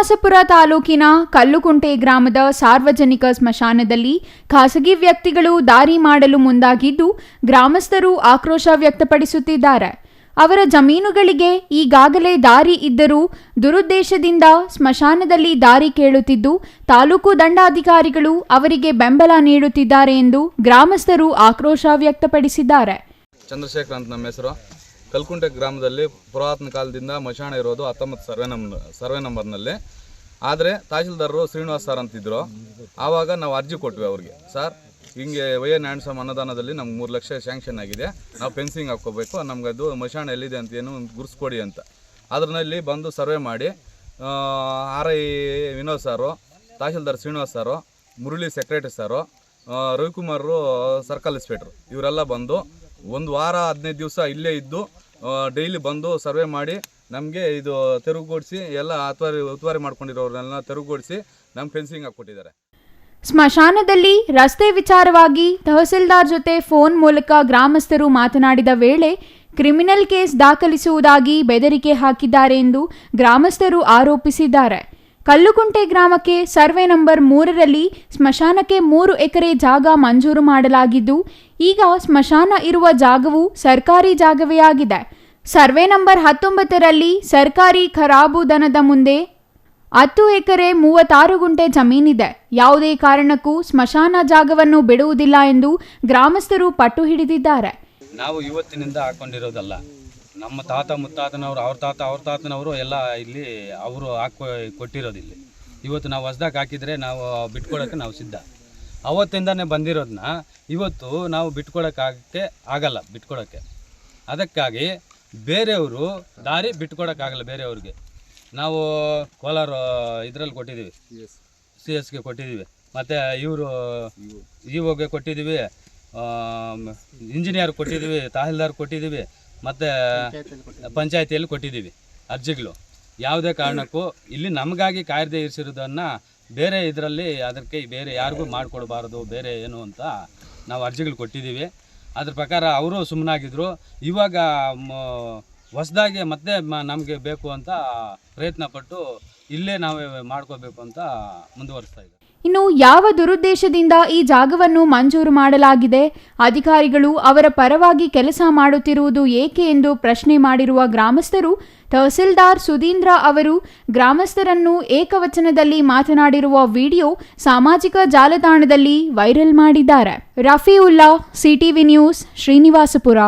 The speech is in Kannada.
ಶ್ರೀನಿವಾಸಪುರ ತಾಲೂಕಿನ ಕಲ್ಲುಕುಂಟೆ ಗ್ರಾಮದ ಸಾರ್ವಜನಿಕ ಸ್ಮಶಾನದಲ್ಲಿ ಖಾಸಗಿ ವ್ಯಕ್ತಿಗಳು ದಾರಿ ಮಾಡಲು ಮುಂದಾಗಿದ್ದು ಗ್ರಾಮಸ್ಥರು ಆಕ್ರೋಶ ವ್ಯಕ್ತಪಡಿಸುತ್ತಿದ್ದಾರೆ. ಅವರ ಜಮೀನುಗಳಿಗೆ ಈಗಾಗಲೇ ದಾರಿ ಇದ್ದರೂ ದುರುದ್ದೇಶದಿಂದ ಸ್ಮಶಾನದಲ್ಲಿ ದಾರಿ ಕೇಳುತ್ತಿದ್ದು, ತಾಲೂಕು ದಂಡಾಧಿಕಾರಿಗಳು ಅವರಿಗೆ ಬೆಂಬಲ ನೀಡುತ್ತಿದ್ದಾರೆ ಎಂದು ಗ್ರಾಮಸ್ಥರು ಆಕ್ರೋಶ ವ್ಯಕ್ತಪಡಿಸಿದ್ದಾರೆ. ಚಂದ್ರಶೇಖರ್ ಅಂತ ನಮ್ಮ ಹೆಸರು. ಕಲ್ಕುಂಟೆ ಗ್ರಾಮದಲ್ಲಿ ಪುರಾತನ ಕಾಲದಿಂದ ಮಶಾಣ ಇರೋದು ಹತ್ತೊಂಬತ್ತು ಸರ್ವೆ ನಂಬರ್ ಸರ್ವೆ ನಂಬರ್ನಲ್ಲಿ. ಆದರೆ ತಹಶೀಲ್ದಾರರು ಶ್ರೀನಿವಾಸ್ ಸರ್ ಅಂತಿದ್ರು. ಆವಾಗ ನಾವು ಅರ್ಜಿ ಕೊಟ್ವಿ ಅವ್ರಿಗೆ. ಸರ್, ಹಿಂಗೆ ವೈ ಎನ್ ಅನುದಾನದಲ್ಲಿ ನಮ್ಗೆ ಮೂರು ಲಕ್ಷ ಸ್ಯಾಂಕ್ಷನ್ ಆಗಿದೆ. ನಾವು ಫೆನ್ಸಿಂಗ್ ಹಾಕ್ಕೋಬೇಕು. ನಮ್ಗೆ ಅದು ಮಶಾಣ ಎಲ್ಲಿದೆ ಅಂತ ಏನು ಗುರ್ಸ್ಕೊಡಿ ಅಂತ. ಅದರಲ್ಲಿ ಬಂದು ಸರ್ವೆ ಮಾಡಿ ಆರ್ ಐ ವಿನೋದ್ ಸಾರು, ತಹಶೀಲ್ದಾರ್ ಶ್ರೀನಿವಾಸ್ ಸಾರು, ಮುರಳಿ ಸೆಕ್ರೆಟರಿ ಸಾರು ಆ, ರವಿಕುಮಾರ್ ಸರ್ಕಲ್ ಇನ್ಸ್ಪೆಕ್ಟ್ರು. ಇವರೆಲ್ಲ ಬಂದು ಒಂದು ವಾರ ಹದಿನೈದು ದಿವಸ ಇಲ್ಲೇ ಇದ್ದು ಡೈಲಿ ಬಂದು ಸರ್ವೆ ಮಾಡಿ ನಮಗೆ ಇದು ತೆರವುಗೊಡಿಸಿ ಎಲ್ಲ ಅತ್ವಾರಿ ಉತ್ವಾರಿ ಮಾಡ್ಕೊಂಡಿರೋರನ್ನೆಲ್ಲ ತೆರವುಗೊಡಿಸಿ ನಮ್ಗೆ ಫೆನ್ಸಿಂಗ್ ಹಾಕ್ಕೊಟ್ಟಿದ್ದಾರೆ. ಸ್ಮಶಾನದಲ್ಲಿ ರಸ್ತೆ ವಿಚಾರವಾಗಿ ತಹಸೀಲ್ದಾರ್ ಜೊತೆ ಫೋನ್ ಮೂಲಕ ಗ್ರಾಮಸ್ಥರು ಮಾತನಾಡಿದ ವೇಳೆ ಕ್ರಿಮಿನಲ್ ಕೇಸ್ ದಾಖಲಿಸುವುದಾಗಿ ಬೆದರಿಕೆ ಹಾಕಿದ್ದಾರೆ ಎಂದು ಗ್ರಾಮಸ್ಥರು ಆರೋಪಿಸಿದ್ದಾರೆ. ಕಲ್ಲುಕುಂಟೆ ಗ್ರಾಮಕ್ಕೆ ಸರ್ವೆ ನಂಬರ್ ಮೂರರಲ್ಲಿ ಸ್ಮಶಾನಕ್ಕೆ ಮೂರು ಎಕರೆ ಜಾಗ ಮಂಜೂರು ಮಾಡಲಾಗಿದ್ದು, ಈಗ ಸ್ಮಶಾನ ಇರುವ ಜಾಗವು ಸರ್ಕಾರಿ ಜಾಗವೇ ಆಗಿದೆ. ಸರ್ವೆ ನಂಬರ್ ಹತ್ತೊಂಬತ್ತರಲ್ಲಿ ಸರ್ಕಾರಿ ಖರಾಬು ದನದ ಮುಂದೆ ಹತ್ತು ಎಕರೆ ಮೂವತ್ತಾರು ಗುಂಟೆ ಜಮೀನಿದೆ. ಯಾವುದೇ ಕಾರಣಕ್ಕೂ ಸ್ಮಶಾನ ಜಾಗವನ್ನು ಬಿಡುವುದಿಲ್ಲ ಎಂದು ಗ್ರಾಮಸ್ಥರು ಪಟ್ಟು ಹಿಡಿದಿದ್ದಾರೆ. ನಾವು ಇವತ್ತಿನಿಂದ ಹಾಕೊಂಡಿರೋದಲ್ಲ. ನಮ್ಮ ತಾತ ಮುತ್ತಾತನವರು ಅವ್ರ ತಾತ ಅವ್ರ ತಾತನವರು ಎಲ್ಲ ಇಲ್ಲಿ ಅವರು ಹಾಕೊ ಕೊಟ್ಟಿರೋದು ಇಲ್ಲಿ ಇವತ್ತು ನಾವು ಹೊಸ್ದಾಗಿ ಹಾಕಿದರೆ ನಾವು ಬಿಟ್ಕೊಡೋಕ್ಕೆ ನಾವು ಸಿದ್ಧ. ಅವತ್ತಿಂದನೇ ಬಂದಿರೋದನ್ನ ಇವತ್ತು ನಾವು ಬಿಟ್ಕೊಡೋಕ್ಕಾಗಕ್ಕೆ ಆಗಲ್ಲ ಬಿಟ್ಕೊಡೋಕ್ಕೆ ಅದಕ್ಕಾಗಿ ಬೇರೆಯವರು ದಾರಿ ಬಿಟ್ಕೊಡೋಕ್ಕಾಗಲ್ಲ ಬೇರೆಯವ್ರಿಗೆ. ನಾವು ಕೋಲಾರ ಇದರಲ್ಲಿ ಕೊಟ್ಟಿದ್ದೀವಿ. ಸಿ ಎಸ್ಗೆ ಕೊಟ್ಟಿದ್ದೀವಿ. ಮತ್ತು ಇವರು ಇ ಕೊಟ್ಟಿದ್ದೀವಿ ಇಂಜಿನಿಯರ್ ಕೊಟ್ಟಿದ್ದೀವಿ ತಹಸೀಲ್ದಾರ್ ಕೊಟ್ಟಿದ್ದೀವಿ ಮತ್ತು ಪಂಚಾಯತಿಯಲ್ಲಿ ಕೊಟ್ಟಿದ್ದೀವಿ ಅರ್ಜಿಗಳು. ಯಾವುದೇ ಕಾರಣಕ್ಕೂ ಇಲ್ಲಿ ನಮಗಾಗಿ ಕಾಯ್ದೆ ಇರಿಸಿರೋದನ್ನು ಬೇರೆ ಇದರಲ್ಲಿ ಅದಕ್ಕೆ ಬೇರೆ ಯಾರಿಗೂ ಮಾಡಿಕೊಡಬಾರ್ದು, ಬೇರೆ ಏನು ಅಂತ ನಾವು ಅರ್ಜಿಗಳು ಕೊಟ್ಟಿದ್ದೀವಿ. ಅದ್ರ ಪ್ರಕಾರ ಅವರು ಸುಮ್ಮನಾಗಿದ್ದರು ಇವಾಗ ಹೊಸದಾಗಿ ಮತ್ತೆ ನಮಗೆ ಬೇಕು ಅಂತ ಪ್ರಯತ್ನ ಪಟ್ಟು ಇಲ್ಲೇ ನಾವೇ ಮಾಡ್ಕೋಬೇಕು ಅಂತ ಮುಂದುವರಿಸ್ತಾ ಇದ್ದಾರೆ ಇನ್ನು ಯಾವ ದುರುದ್ದೇಶದಿಂದ ಈ ಜಾಗವನ್ನು ಮಂಜೂರು ಮಾಡಲಾಗಿದೆ? ಅಧಿಕಾರಿಗಳು ಅವರ ಪರವಾಗಿ ಕೆಲಸ ಮಾಡುತ್ತಿರುವುದು ಏಕೆ ಎಂದು ಪ್ರಶ್ನೆ ಮಾಡಿರುವ ಗ್ರಾಮಸ್ಥರು, ತಹಸೀಲ್ದಾರ್ ಸುಧೀಂದ್ರ ಅವರು ಗ್ರಾಮಸ್ಥರನ್ನು ಏಕವಚನದಲ್ಲಿ ಮಾತನಾಡಿರುವ ವಿಡಿಯೋ ಸಾಮಾಜಿಕ ಜಾಲತಾಣದಲ್ಲಿ ವೈರಲ್ ಮಾಡಿದ್ದಾರೆ. Rafiulla, CTV news, Srinivasapura.